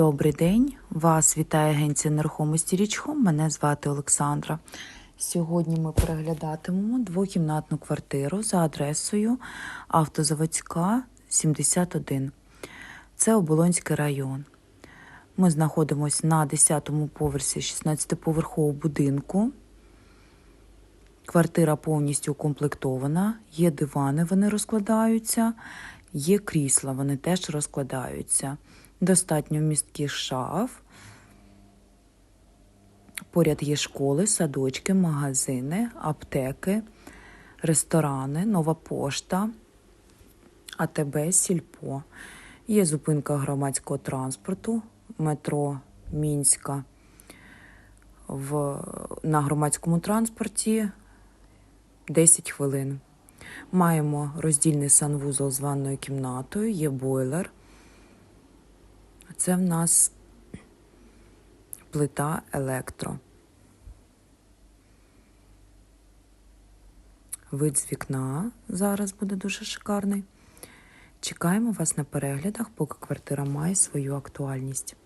Добрий день! Вас вітає агенція нерухомості Річхом. Мене звати Олександра. Сьогодні ми переглядатимемо двокімнатну квартиру за адресою Автозаводська 71. Це Оболонський район. Ми знаходимося на 10-му поверсі 16-поверхового будинку. Квартира повністю укомплектована, є дивани, вони розкладаються, є крісла, вони теж розкладаються. Достатньо містких шаф. Поряд є школи, садочки, магазини, аптеки, ресторани, нова пошта, АТБ, Сільпо. Є зупинка громадського транспорту, метро Мінська. В, на громадському транспорті 10 хвилин. Маємо роздільний санвузол з ванною кімнатою, є бойлер. Це в нас плита електро. Вид з вікна зараз буде дуже шикарний. Чекаємо вас на переглядах, поки квартира має свою актуальність.